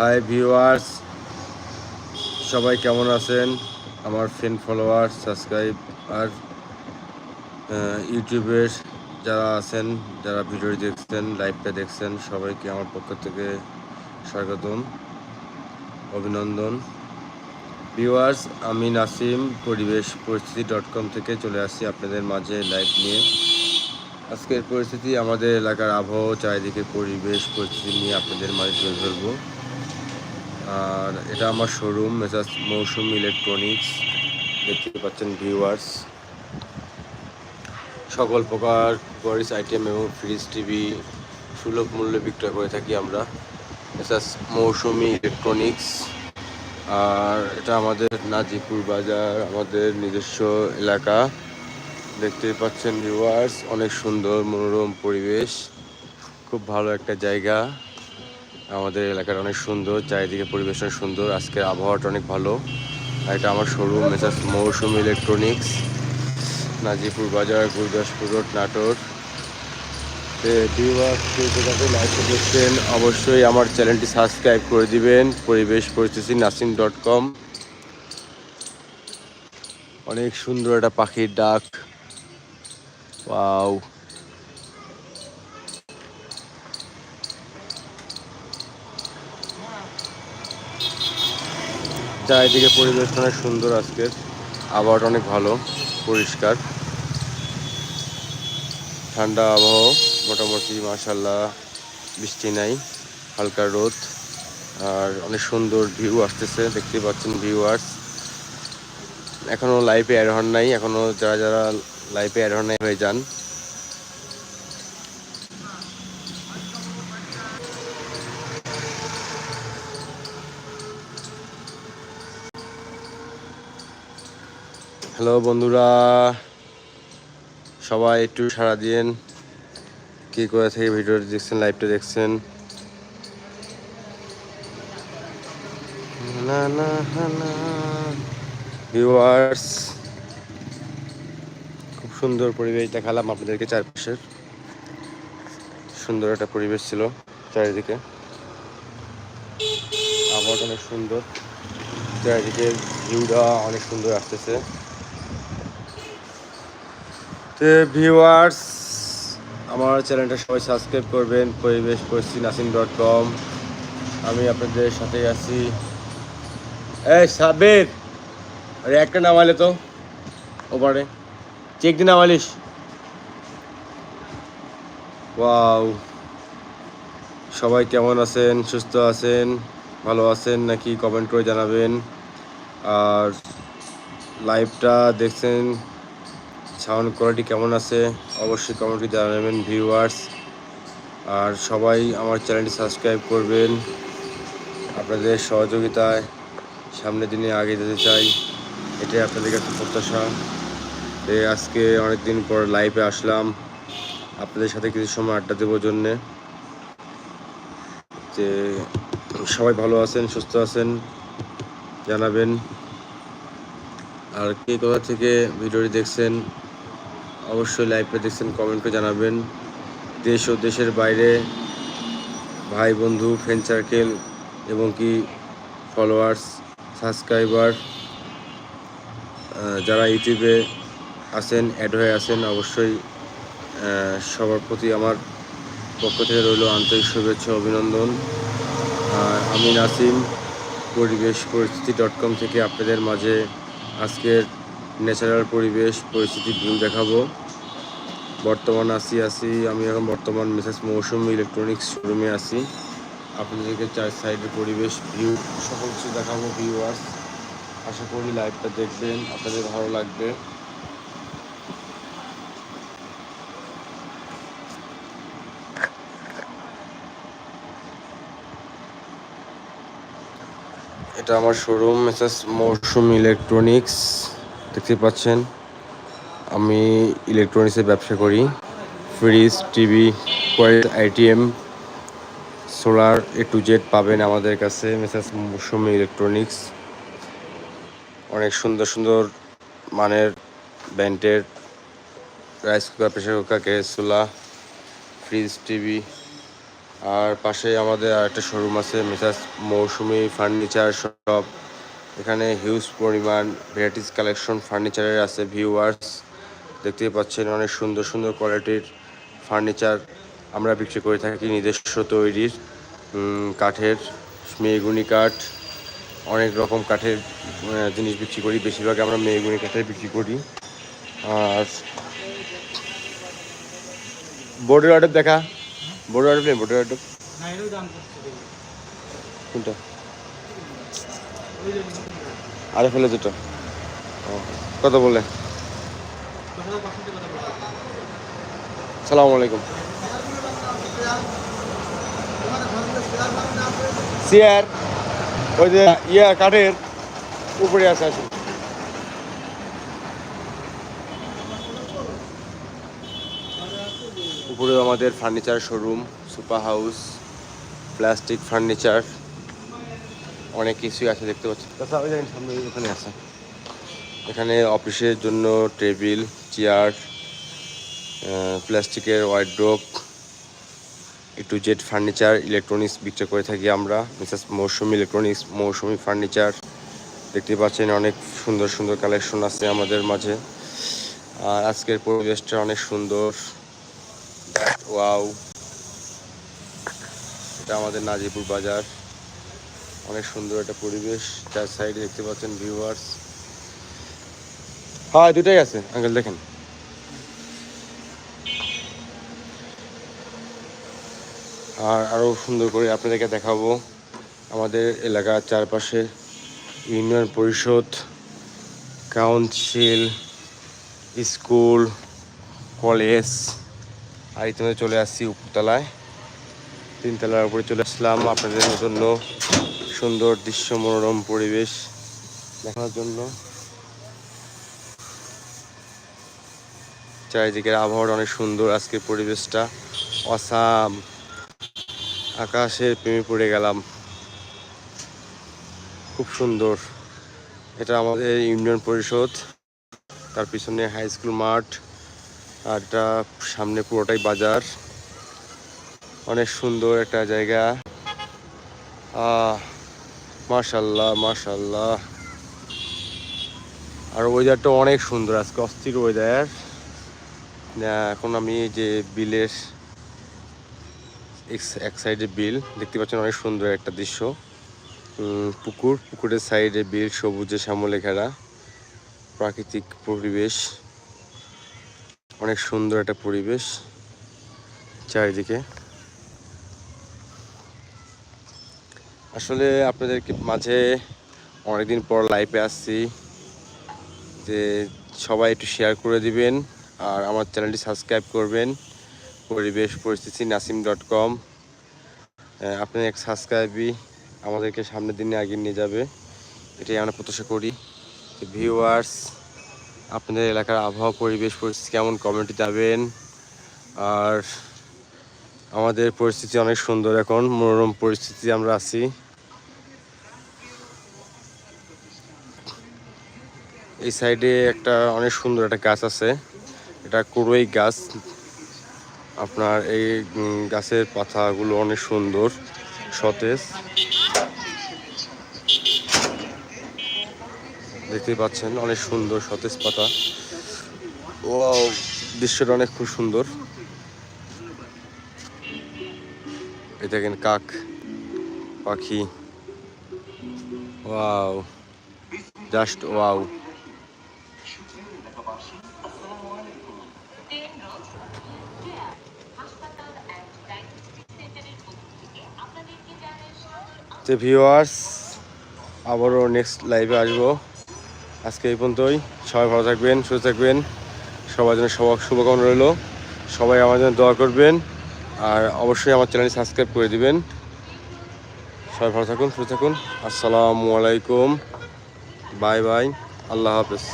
Hi viewers সবাই কেমন আছেন? আমার ফ্রেন্ড ফলোয়ার সাবস্ক্রাইব আর ইউটিউবের যারা আছেন, যারা ভিডিও দেখছেন লাইভটা দেখছেন, সবাইকে আমার পক্ষ থেকে স্বাগতম, অভিনন্দন। ভিউয়ার্স আমি নাসিম, পরিবেশ পরিস্থিতি ডট কম থেকে চলে আসছি আপনাদের মাঝে লাইভ নিয়ে। আজকের পরিস্থিতি, আমাদের এলাকার আবহাওয়া, চারিদিকে পরিবেশ পরিস্থিতি নিয়ে আপনাদের মাঝে তুলে ধরবো। আর এটা আমার শোরুম মেসাজ মৌসুম ইলেকট্রনিক্স দেখতে পাচ্ছেন ভিউয়ার্স সকল প্রকার গরিস আইটেম এবং ফ্রিজ টিভি সুলভ মূল্যে বিক্রয় করে থাকি আমরা। মেসাজ মৌসুমি ইলেকট্রনিক্স আর এটা আমাদের নাজিপুর বাজার, আমাদের নিজস্ব এলাকা। দেখতেই পাচ্ছেন ভিউয়ার্স অনেক সুন্দর, মনোরম পরিবেশ। খুব ভালো একটা জায়গা। আমাদের এলাকার অনেক সুন্দর, চারিদিকে পরিবেশ অনেক সুন্দর, আজকের আবহাওয়াটা অনেক ভালো। এটা আমার শোরুম মেসাজ মৌসুম ইলেকট্রনিক্স নাজিপুর বাজার, গুরদাসপুর রোড, নাটোর। দেখছেন অবশ্যই আমার চ্যানেলটি সাবস্ক্রাইব করে দিবেন পরিবেশ পরিস্থিতি নাসিম ডট কম অনেক সুন্দর একটা পাখির ডাক। ওয়াও চারিদিকে পরিবেশ অনেক সুন্দর আজকের আবহাওয়াটা অনেক ভালো, পরিষ্কার। ঠান্ডা আবহাওয়া, মোটামুটি মাশাল্লাহ বৃষ্টি নাই, হালকা রোদ, আর অনেক সুন্দর ভিউ আসতেছে দেখতে পাচ্ছেন ভিউয়ার্স এখনও লাইভে অ্যাড নাই, এখনও যারা যারা লাইভে অ্যাড নাই হয়ে যান হ্যালো বন্ধুরা, সবাই একটু সারা দিন কি করে থেকে ভিডিওটি দেখছেন লাইভটা দেখছেন? না না ভিউয়ার্স খুব সুন্দর পরিবেশ দেখালাম আপনাদেরকে চারপাশের সুন্দর একটা পরিবেশ ছিল চারিদিকে। আবহাওয়াটা অনেক সুন্দর। চারিদিকে ভিউটা অনেক সুন্দর আসতেছে। তো ভিউয়ার্স, আমার চ্যানেলটা সবাই সাবস্ক্রাইব করবেন, পরিবেশ পরিস্থিতি নাসিম ডট কম। আমি আপনাদের সাথে আছি। এই সাবের আরে একটা নামালে তো, ওপারে। চেক দিয়ে নামালিস ওয়াও। সবাই কেমন আছেন? সুস্থ আছেন? ভালো আছেন? নাকি কমেন্ট করে জানাবেন। আর লাইভটা দেখছেন সাউন্ড কোয়ালিটি কেমন আছে, অবশ্যই কমেন্টে জানাবেন ভিউয়ার্স আর সবাই আমার চ্যানেলটি সাবস্ক্রাইব করবেন। আপনাদের সহযোগিতায় সামনের দিনে আগে যেতে চাই, এটাই আপনাদের কাছে প্রত্যাশা। আজকে অনেক দিন পর লাইভে আসলাম। আপনাদের সাথে কিছু সময় আড্ডা দেবো জন্যে। যে সবাই ভালো আছেন, সুস্থ আছেন, জানাবেন। আর কে কোথা থেকে ভিডিওটি দেখছেন অবশ্যই লাইভটা দেখছেন কমেন্ট করে জানাবেন। দেশ ও দেশের বাইরে ভাই, বন্ধু ফ্রেন্ড সার্কেল এবং কি ফলোয়ার্স সাবস্ক্রাইবার যারা ইউটিউবে আছেন অ্যাড হয়ে আছেন, অবশ্যই সবার প্রতি আমার পক্ষ থেকে রইল আন্তরিক শুভেচ্ছা, অভিনন্দন। আর আমি নাসিম, পরিবেশ পরিস্থিতি ডট কম থেকে আপনাদের মাঝে আজকের ন্যাচারাল পরিবেশ, পরিস্থিতি ভিউ দেখাবো। বর্তমান আসি আসি আমি এখন বর্তমান মেসেজ মৌসুম ইলেকট্রনিক্স শোরুমে আছি। আপনাদেরকে চার সাইডের পরিবেশ ভিউ সকল কিছু দেখাবো ভিউয়ার্স আশা করি লাইভটা দেখবেন, আপনাদের ভালো লাগবে। এটা আমার শোরুম মেসেজ মৌসুম ইলেকট্রনিক্স দেখতে পাচ্ছেন, আমি ইলেকট্রনিক্সের ব্যবসা করি। Fridge TV quality ITM solar A to Z পাবেন আমাদের কাছে মেসেজ মৌসুম ইলেকট্রনিক্স অনেক সুন্দর সুন্দর মানের ব্যান্ডের rice cooker pressure cooker gas চুলা ফ্রিজ টিভি আর পাশে আমাদের আরেকটা শোরুম আছে মেসাজ মৌসুমি ফার্নিচার শপ এখানে হিউজ পরিমাণ ভ্যারাইটিস কালেকশন ফার্নিচারের আছে ভিউয়ার্স দেখতেই পাচ্ছেন অনেক সুন্দর সুন্দর কোয়ালিটির ফার্নিচার আমরা বিক্রি করে থাকি নিজস্ব তৈরির কাঠের মেহগুনি কাঠ অনেক রকম কাঠের জিনিস বিক্রি করি বেশিরভাগ আমরা মেহগুনি কাঠের বিক্রি করি। আর বোর্ডের অর্ডার দেখা? বোর্ডের অর্ডার নেই বোর্ডের অর্ডার। কোনটা? আরে ফেলে দুটো কত বলে। সালাম আলাইকুম। চেয়ার ওই যে ইয়া কাঠের উপরে আছে, আসুন। উপরে আমাদের furniture showroom super house plastic furniture অনেক কিছুই আছে দেখতে পাচ্ছি। তাছাড়া ওই দেখেন সামনে ওখানে আছে। এখানে অফিসের জন্য টেবিল চেয়ার প্লাস্টিকের ওয়াইড্রোপ একটু জেড ফার্নিচার ইলেকট্রনিক্স বিক্রি করে থাকি আমরা Mrs Mousumi electronics Mousumi furniture. দেখতে পাচ্ছেন অনেক সুন্দর সুন্দর কালেকশন আছে আমাদের মাঝে। আর আজকের পরিবেশটা অনেক সুন্দর। ওয়াও এটা আমাদের নাজিপুর বাজার। অনেক সুন্দর একটা পরিবেশ, চার সাইডে দেখতে পাচ্ছেন ভিউয়ার্স হ্যাঁ দুটাই আছে আঙ্কেল দেখেন। আর আরও সুন্দর করে আপনাদেরকে দেখাবো আমাদের এলাকার চারপাশে ইউনিয়ন পরিষদ, কাউন্সিল, স্কুল, কলেজ, আর ইতিমধ্যে চলে আসছি উপরতলায়। তিনতলার উপরে চলে আসলাম আপনাদের জন্য। সুন্দর দৃশ্য, মনোরম পরিবেশ দেখানোর জন্য। চারিদিকের আবহাওয়াটা অনেক সুন্দর আজকের পরিবেশটা। অসাম। আকাশের প্রেমে পড়ে গেলাম। খুব সুন্দর। এটা আমাদের ইউনিয়ন পরিষদ, তার পিছনে হাই স্কুল মাঠ, আর এটা সামনে পুরোটাই বাজার। অনেক সুন্দর একটা জায়গা। আহ মাশাল্লাহ মাশাল্লাহ। আর ওয়েদারটা অনেক সুন্দর আজকে, অস্থির ওয়েদার এখন আমি যে বিলের এক- সাইডে বিল, দেখতে পাচ্ছেন অনেক সুন্দর একটা দৃশ্য। পুকুর, পুকুরের সাইডে বিল, সবুজে শ্যামলে ঘেরা প্রাকৃতিক পরিবেশ। অনেক সুন্দর একটা পরিবেশ চারিদিকে। আসলে আপনাদেরকে মাঝে অনেকদিন পর লাইভে আসছি যে সবাই একটু শেয়ার করে দিবেন আর আমার চ্যানেলটি সাবস্ক্রাইব করবেন। পরিবেশ পরিস্থিতি নাসিম ডট কম আপনার এক সাবস্ক্রাইবই আমাদেরকে সামনের দিনে এগিয়ে নিয়ে যাবে। এটাই আমরা প্রত্যাশা করি। ভিউয়ার্স আপনাদের এলাকার আবহাওয়া, পরিবেশ পরিস্থিতি কেমন কমেন্টে যাবেন আর আমাদের পরিস্থিতি অনেক সুন্দর এখন, মনোরম পরিস্থিতি আমরা আছি। এই সাইডে একটা অনেক সুন্দর একটা গাছ আছে। এটা কুড়ই গাছ। আপনার এই গাছের পাতাগুলো অনেক সুন্দর, সতেজ। দেখতে পাচ্ছেন, অনেক সুন্দর সতেজ পাতা। ও দৃশ্যটা অনেক খুব সুন্দর। এই দেখেন কাক, পাখি। Wow, just wow. তো ভিউয়ার্স আবারও নেক্সট লাইভে আসব। আজকে এই পর্যন্তই। সবাই ভালো থাকবেন, সুস্থ থাকবেন। সবার জন্য সবার শুভকামনা রইল। সবাই আমার জন্য দোয়া করবেন। আর অবশ্যই আমার চ্যানেল সাবস্ক্রাইব করে দিবেন। সবাই ভালো থাকুন, সুস্থ থাকুন। আসসালামু আলাইকুম। Bye bye. আল্লাহ হাফেজ।